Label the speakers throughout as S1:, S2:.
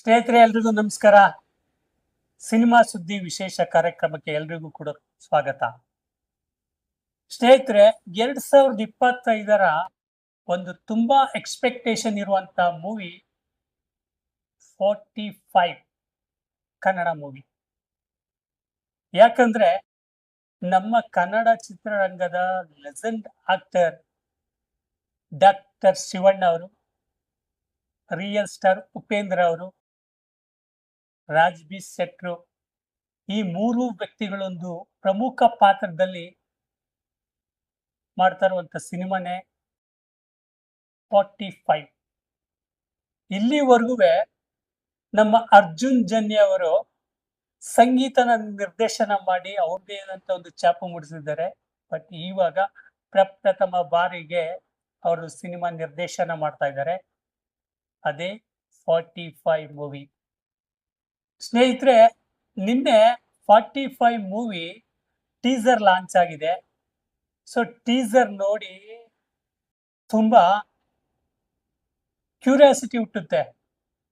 S1: ಸ್ನೇಹಿತರೆ, ಎಲ್ರಿಗೂ ನಮಸ್ಕಾರ. ಸಿನಿಮಾ ಸುದ್ದಿ ವಿಶೇಷ ಕಾರ್ಯಕ್ರಮಕ್ಕೆ ಎಲ್ರಿಗೂ ಕೂಡ ಸ್ವಾಗತ. ಸ್ನೇಹಿತರೆ, ಎರಡ್ ಸಾವಿರದ ಇಪ್ಪತ್ತೈದರ ಒಂದು ತುಂಬಾ ಎಕ್ಸ್ಪೆಕ್ಟೇಷನ್ ಇರುವಂತ movie forty five Kannada movie ಯಾಕಂದ್ರೆ, ನಮ್ಮ ಕನ್ನಡ ಚಿತ್ರರಂಗದ ಲೆಜೆಂಡ್ ಆಕ್ಟರ್ ಡಾಕ್ಟರ್ ಶಿವಣ್ಣ ಅವರು ರಿಯಲ್ ಸ್ಟಾರ್ ಉಪೇಂದ್ರ ಅವರು ರಾಜ್ ಬಿ ಶೆಟ್ರು. ಈ ಮೂರು ವ್ಯಕ್ತಿಗಳೊಂದು ಪ್ರಮುಖ ಪಾತ್ರದಲ್ಲಿ ಮಾಡ್ತಾ ಇರುವಂತ ಸಿನಿಮಾನೇ ಫಾರ್ಟಿ ಫೈವ್. ಇಲ್ಲಿವರೆಗೂ ನಮ್ಮ ಅರ್ಜುನ್ ಜನ್ಯ ಅವರು ಸಂಗೀತನ ನಿರ್ದೇಶನ ಮಾಡಿ ಅವ್ರದೇ ಆದಂತ ಒಂದು ಚಾಪು ಮೂಡಿಸಿದ್ದಾರೆ. ಬಟ್ ಇವಾಗ ಪ್ರಪ್ರಥಮ ಬಾರಿಗೆ ಅವರು ಸಿನಿಮಾ ನಿರ್ದೇಶನ ಮಾಡ್ತಾ ಇದ್ದಾರೆ. ಅದೇ ಫಾರ್ಟಿ ಫೈವ್ ಮೂವಿ. ಸ್ನೇಹಿತರೆ, ನಿನ್ನೆ forty five movie teaser launch ಆಗಿದೆ. ಸೊ, ಟೀಸರ್ ನೋಡಿ ತುಂಬ ಕ್ಯೂರಿಯಾಸಿಟಿ ಹುಟ್ಟುತ್ತೆ.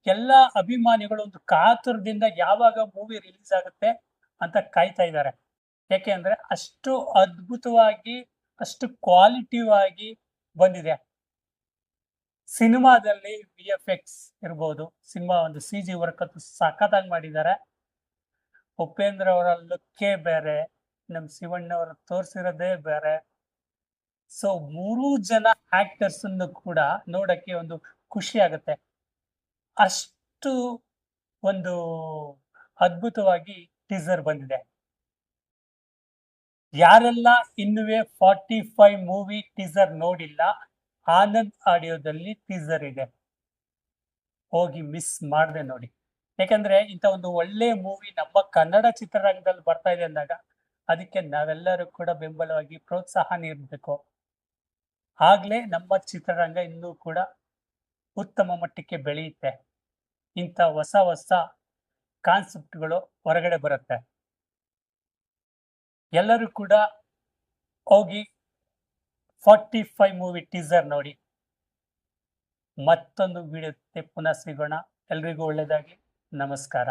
S1: ಎಲ್ಲ ಅಭಿಮಾನಿಗಳು ಒಂದು ಕಾತುರದಿಂದ ಯಾವಾಗ ಮೂವಿ ರಿಲೀಸ್ ಆಗುತ್ತೆ ಅಂತ ಕಾಯ್ತಾ ಇದ್ದಾರೆ. ಯಾಕೆ ಅಂದರೆ ಅಷ್ಟು ಅದ್ಭುತವಾಗಿ, ಅಷ್ಟು ಕ್ವಾಲಿಟಿವಾಗಿ ಬಂದಿದೆ. ಸಿನಿಮಾದಲ್ಲಿ ವಿ ಎಫ್ ಎಕ್ಸ್ ಇರ್ಬೋದು. ಸಿನಿಮಾ ಒಂದು ಸಿ ಜಿ ವರ್ಕ್ ಅಂತೂ ಸಖತ್ತಾಗಿ ಮಾಡಿದ್ದಾರೆ. ಉಪೇಂದ್ರ ಅವರ ಲುಕ್ಕೇ ಬೇರೆ ನಮ್ಮ ಶಿವಣ್ಣ ಅವರು ತೋರಿಸಿರೋದೇ ಬೇರೆ. ಸೊ, ಮೂರೂ ಜನ ಆಕ್ಟರ್ಸ್ ಕೂಡ ನೋಡಕ್ಕೆ ಒಂದು ಖುಷಿ ಆಗುತ್ತೆ. ಅಷ್ಟು ಒಂದು ಅದ್ಭುತವಾಗಿ ಟೀಸರ್ ಬಂದಿದೆ. ಯಾರೆಲ್ಲ ಇನ್ನುವೆ ಫಾರ್ಟಿ ಫೈವ್ ಮೂವಿ ಟೀಸರ್ ನೋಡಿಲ್ಲ ಆನಂದ್ ಆಡಿಯೋದಲ್ಲಿ ಟೀಸರ್ ಇದೆ. ಹೋಗಿ ಮಿಸ್ ಮಾಡದೆ ನೋಡಿ. ಯಾಕಂದ್ರೆ ಇಂಥ ಒಂದು ಒಳ್ಳೆ ಮೂವಿ ನಮ್ಮ ಕನ್ನಡ ಚಿತ್ರರಂಗದಲ್ಲಿ ಬರ್ತಾ ಇದೆ ಅಂದಾಗ ಅದಕ್ಕೆ ನಾವೆಲ್ಲರೂ ಕೂಡ ಬೆಂಬಲವಾಗಿ ಪ್ರೋತ್ಸಾಹ ನೀಡಬೇಕು. ಆಗ್ಲೇ ನಮ್ಮ ಚಿತ್ರರಂಗ ಇನ್ನೂ ಕೂಡ ಉತ್ತಮ ಮಟ್ಟಕ್ಕೆ ಬೆಳೆಯುತ್ತೆ. ಇಂಥ ಹೊಸ ಹೊಸ ಕಾನ್ಸೆಪ್ಟ್ಗಳು ಹೊರಗಡೆ ಬರುತ್ತೆ. ಎಲ್ಲರೂ ಕೂಡ ಹೋಗಿ ಫಾರ್ಟಿ ಫೈವ್ ಮೂವಿ ಟೀಸರ್ ನೋಡಿ. ಮತ್ತೊಂದು ವಿಡಿಯೋ ಪುನಃ ಸಿಗೋಣ. ಎಲ್ರಿಗೂ ಒಳ್ಳೆಯದಾಗಿ ನಮಸ್ಕಾರ.